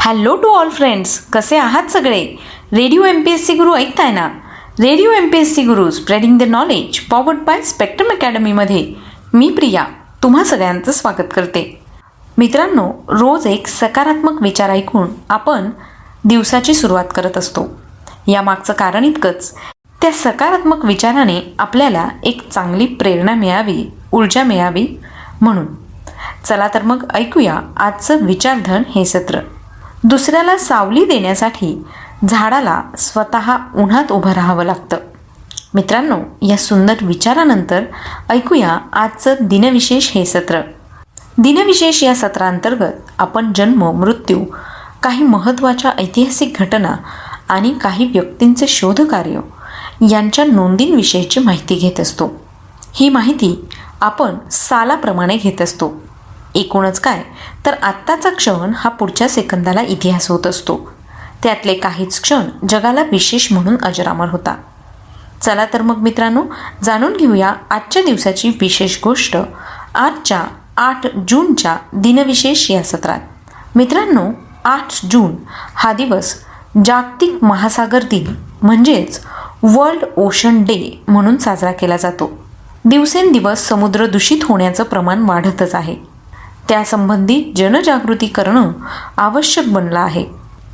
Hello to all friends कसे आहात सगळे? Radio M P S C Guru ऐकताय ना? Radio M P S C Guru spreading the knowledge powered by Spectrum अकॅडमीमध्ये मी प्रिया तुम्हा सगळ्यांचं स्वागत करते. मित्रांनो रोज एक सकारात्मक विचार ऐकून आपण दिवसाची सुरुवात करत असतो. यामागचं कारण इतकंच त्या सकारात्मक विचाराने आपल्याला एक चांगली प्रेरणा मिळावी ऊर्जा मिळावी म्हणून. चला तर मग ऐकूया आजचं विचारधन हे सत्र. दुसऱ्याला सावली देण्यासाठी झाडाला स्वतः उन्हात उभं राहावं लागतं. मित्रांनो या सुंदर विचारानंतर ऐकूया आजचं दिनविशेष हे सत्र. दिनविशेष या सत्रांतर्गत आपण जन्म मृत्यू काही महत्त्वाच्या ऐतिहासिक घटना आणि काही व्यक्तींचे शोधकार्य यांच्या नोंदींविषयीची माहिती घेत असतो. ही माहिती आपण सालाप्रमाणे घेत असतो. एकूणच काय? तर आत्ताचा क्षण हा पुढच्या सेकंदाला इतिहास होत असतो. त्यातले काहीच क्षण जगाला विशेष म्हणून अजरामर होता. चला तर मग मित्रांनो जाणून घेऊया आजच्या दिवसाची विशेष गोष्ट आजच्या आठ जूनच्या दिनविशेष या सत्रात. मित्रांनो आठ जून हा दिवस जागतिक महासागर दिन म्हणजेच वर्ल्ड ओशन डे म्हणून साजरा केला जातो. दिवसेंदिवस समुद्र दूषित होण्याचं प्रमाण वाढतच आहे. त्यासंबंधी जनजागृती करणं आवश्यक बनलं आहे.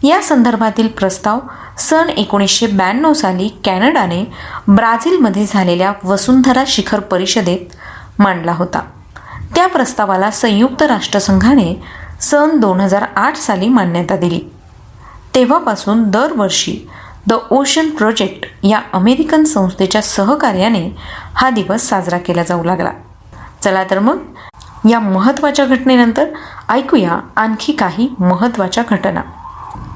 या संदर्भातील प्रस्ताव सन एकोणीसशे ब्याण्णव साली कॅनडाने ब्राझीलमध्ये झालेल्या वसुंधरा शिखर परिषदेत मांडला होता. त्या प्रस्तावाला संयुक्त राष्ट्रसंघाने सन दोन हजार आठ साली मान्यता दिली. तेव्हापासून दरवर्षी द ओशन प्रोजेक्ट या अमेरिकन संस्थेच्या सहकार्याने हा दिवस साजरा केला जाऊ लागला. चला तर मग या महत्त्वाच्या घटनेनंतर ऐकूया आणखी काही महत्त्वाच्या घटना.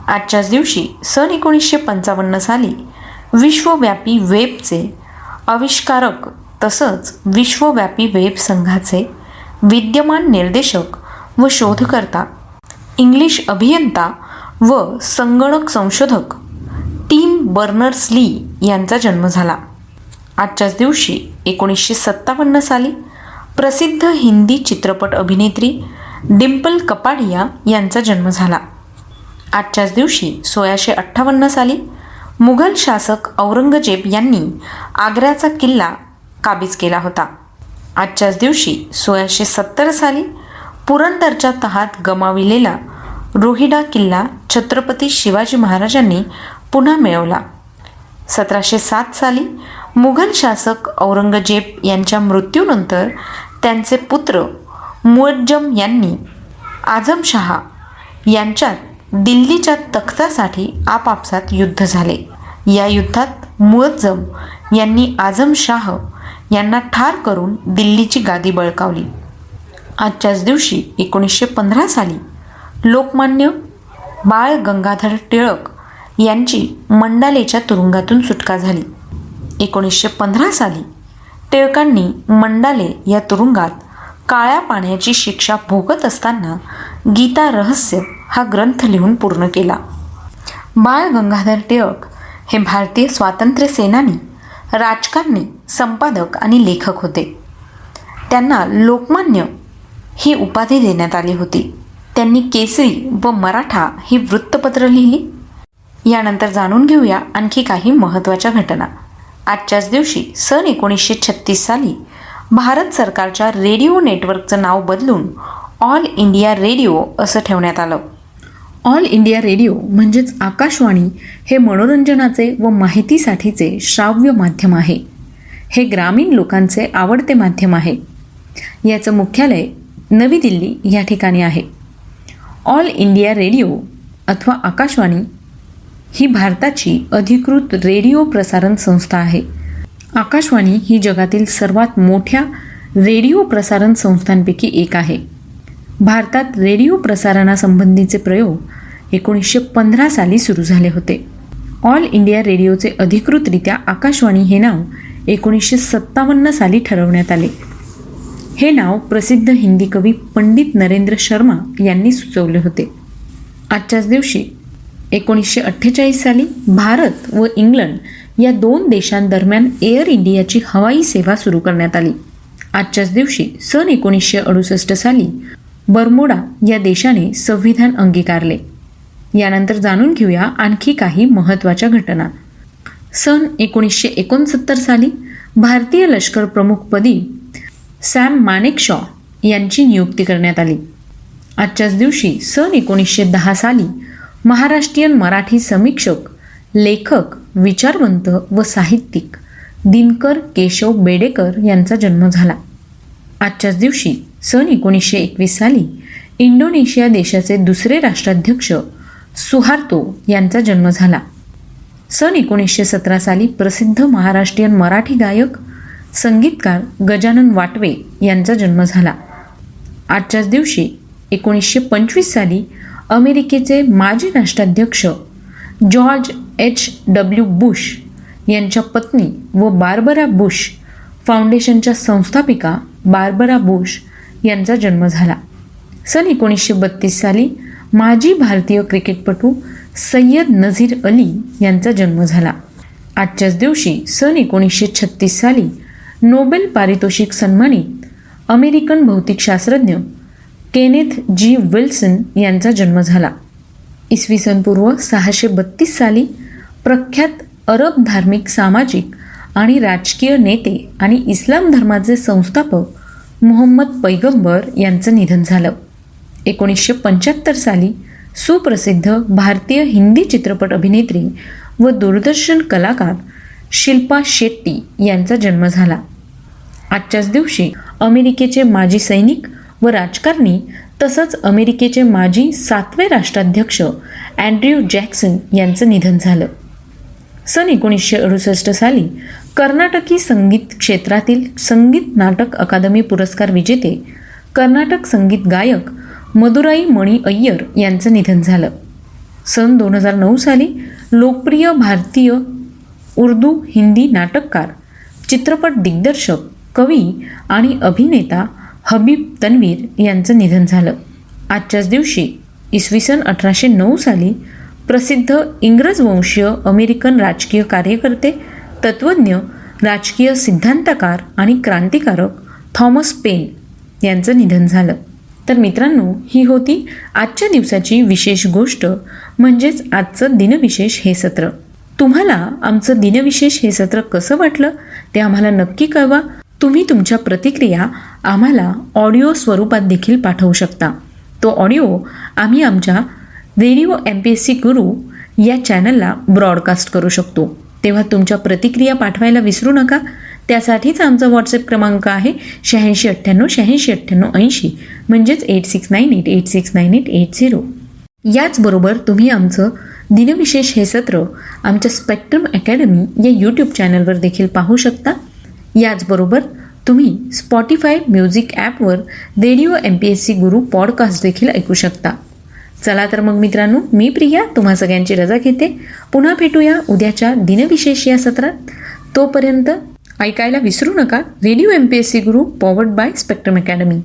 आजच्याच दिवशी सन एकोणीसशे पंचावन्न साली विश्वव्यापी वेबचे आविष्कारक तसंच विश्वव्यापी वेब संघाचे विद्यमान निर्देशक व शोधकर्ता इंग्लिश अभियंता व संगणक संशोधक टीम बर्नर्स ली यांचा जन्म झाला. आजच्याच दिवशी एकोणीसशे सत्तावन्न साली प्रसिद्ध हिंदी चित्रपट अभिनेत्री डिम्पल कपाडिया यांचा जन्म झाला. आजच्याच दिवशी सोळाशे अठ्ठावन्न साली मुघल शासक औरंगजेब यांनी आग्र्याचा किल्ला काबीज केला होता. आजच्याच दिवशी सोळाशे सत्तर साली पुरंदरच्या तहात गमाविलेला रोहिडा किल्ला छत्रपती शिवाजी महाराजांनी पुन्हा मिळवला. सतराशे सात साली मुघल शासक औरंगजेब यांच्या मृत्यूनंतर त्यांचे पुत्र मुअज्जम यांनी आझमशहा यांच्यात दिल्लीच्या तख्तासाठी आपापसात युद्ध झाले. या युद्धात मुअज्जम यांनी आझमशाह यांना ठार करून दिल्लीची गादी बळकावली. आजच्याच दिवशी एकोणीसशे पंधरा साली लोकमान्य बाळ गंगाधर टिळक यांची मंडालेच्या तुरुंगातून सुटका झाली. एकोणीसशे पंधरा साली टिळकांनी मंडाले या तुरुंगात काळ्या पाण्याची शिक्षा भोगत असताना गीता रहस्य हा ग्रंथ लिहून पूर्ण केला. बाळ गंगाधर टिळक हे भारतीय स्वातंत्र्य सेनानी राजकारणी संपादक आणि लेखक होते. त्यांना लोकमान्य ही उपाधी देण्यात आली होती. त्यांनी केसरी व मराठा ही वृत्तपत्र लिहिली. यानंतर जाणून घेऊया आणखी काही महत्त्वाच्या घटना. आजच्याच दिवशी सन एकोणीसशे छत्तीस साली भारत सरकारच्या रेडिओ नेटवर्कचं नाव बदलून ऑल इंडिया रेडिओ असं ठेवण्यात आलं. ऑल इंडिया रेडिओ म्हणजेच आकाशवाणी हे मनोरंजनाचे व माहितीसाठीचे श्राव्य माध्यम आहे. हे ग्रामीण लोकांचे आवडते माध्यम आहे. याचं मुख्यालय नवी दिल्ली या ठिकाणी आहे. ऑल इंडिया रेडिओ अथवा आकाशवाणी ही भारताची अधिकृत रेडिओ प्रसारण संस्था आहे. आकाशवाणी ही जगातील सर्वात मोठ्या रेडिओ प्रसारण संस्थांपैकी एक आहे. भारतात रेडिओ प्रसारणासंबंधीचे प्रयोग एकोणीसशे पंधरा साली सुरू झाले होते. ऑल इंडिया रेडिओचे अधिकृतरित्या आकाशवाणी हे नाव एकोणीसशे सत्तावन्न साली ठरवण्यात आले. हे नाव प्रसिद्ध हिंदी कवी पंडित नरेंद्र शर्मा यांनी सुचवले होते. आजच्याच दिवशी एकोणीसशे अठ्ठेचाळीस साली भारत व इंग्लंड या दोन देशांदरम्यान एअर इंडियाची हवाई सेवा सुरू करण्यात आली. आजच्याच दिवशी सन एकोणीसशे अडुसष्ट साली बर्मोडा या देशाने संविधान अंगीकारले. यानंतर जाणून घेऊया आणखी काही महत्त्वाच्या घटना. सन एकोणीसशे एकोणसत्तर साली भारतीय लष्कर प्रमुखपदी सॅम मानेकशॉ यांची नियुक्ती करण्यात आली. आजच्याच दिवशी सन एकोणीसशे दहा साली महाराष्ट्रीयन मराठी समीक्षक लेखक विचारवंत व साहित्यिक दिनकर केशव बेडेकर यांचा जन्म झाला. आजच्याच दिवशी सन एकोणीसशे एकवीस साली इंडोनेशिया देशाचे दुसरे राष्ट्राध्यक्ष सुहार्तो यांचा जन्म झाला. सन एकोणीसशे सतरा साली प्रसिद्ध महाराष्ट्रीयन मराठी गायक संगीतकार गजानन वाटवे यांचा जन्म झाला. आजच्याच दिवशी एकोणीसशे पंचवीस साली अमेरिकेचे माजी राष्ट्राध्यक्ष जॉर्ज एच. डब्ल्यू. बुश यांच्या पत्नी व बार्बरा बुश फाउंडेशनच्या संस्थापिका बार्बरा बुश यांचा जन्म झाला. सन एकोणीसशे बत्तीस साली माजी भारतीय क्रिकेटपटू सय्यद नझीर अली यांचा जन्म झाला. आजच्याच दिवशी सन एकोणीसशे छत्तीस साली नोबेल पारितोषिक सन्मानित अमेरिकन भौतिकशास्त्रज्ञ केनेथ जी विल्सन यांचा जन्म झाला. इसवी सन पूर्व सहाशे बत्तीस साली प्रख्यात अरब धार्मिक सामाजिक आणि राजकीय नेते आणि इस्लाम धर्माचे संस्थापक मोहम्मद पैगंबर यांचं निधन झालं. एकोणीसशे पंच्याहत्तर साली सुप्रसिद्ध भारतीय हिंदी चित्रपट अभिनेत्री व दूरदर्शन कलाकार शिल्पा शेट्टी यांचा जन्म झाला. आजच्याच दिवशी अमेरिकेचे माजी सैनिक व राजकारणी तसंच अमेरिकेचे माजी सातवे राष्ट्राध्यक्ष अँड्र्यू जॅक्सन यांचं निधन झालं. सन एकोणीसशे अडुसष्ट साली कर्नाटकी संगीत क्षेत्रातील संगीत नाटक अकादमी पुरस्कार विजेते कर्नाटक संगीत गायक मदुराई मणी अय्यर यांचं निधन झालं. सन दोन हजार नऊ साली लोकप्रिय भारतीय उर्दू हिंदी नाटककार चित्रपट दिग्दर्शक कवी आणि अभिनेता हबीब तन्वीर यांचं निधन झालं. आजच्याच दिवशी इसवी सन अठराशे नऊ साली प्रसिद्ध इंग्रज वंशीय अमेरिकन राजकीय कार्यकर्ते तत्त्वज्ञ राजकीय सिद्धांतकार आणि क्रांतिकारक थॉमस पेन यांचं निधन झालं. तर मित्रांनो ही होती आजच्या दिवसाची विशेष गोष्ट म्हणजेच आजचं दिनविशेष हे सत्र. तुम्हाला आमचं दिनविशेष हे सत्र कसं वाटलं ते आम्हाला नक्की कळवा. तुम्ही तुमच्या प्रतिक्रिया आम्हाला ऑडिओ स्वरूपात देखील पाठवू शकता. तो ऑडिओ आम्ही आमच्या radio M P S C Guru या चॅनलला ब्रॉडकास्ट करू शकतो. तेव्हा तुमच्या प्रतिक्रिया पाठवायला विसरू नका. त्यासाठीच आमचा व्हॉट्सअप क्रमांक आहे शहाऐंशी अठ्ठ्याण्णव शहाऐंशी अठ्ठ्याण्णव ऐंशी म्हणजेच eight six nine eight eight six nine eight eight zero याचबरोबर तुम्ही आमचं दिनविशेष हे सत्र आमच्या स्पेक्ट्रम अकॅडमी या यूट्यूब चॅनलवर देखील पाहू शकता. याचबरोबर तुम्ही स्पॉटीफाय म्युझिक ॲपवर radio M P S C Guru podcast देखील ऐकू शकता. चला तर मग मित्रांनो मी प्रिया तुम्हा सगळ्यांची रजा घेते. पुन्हा भेटूया उद्याच्या दिनविशेष या सत्रात. तोपर्यंत ऐकायला विसरू नका. Radio M P S C Guru powered by Spectrum academy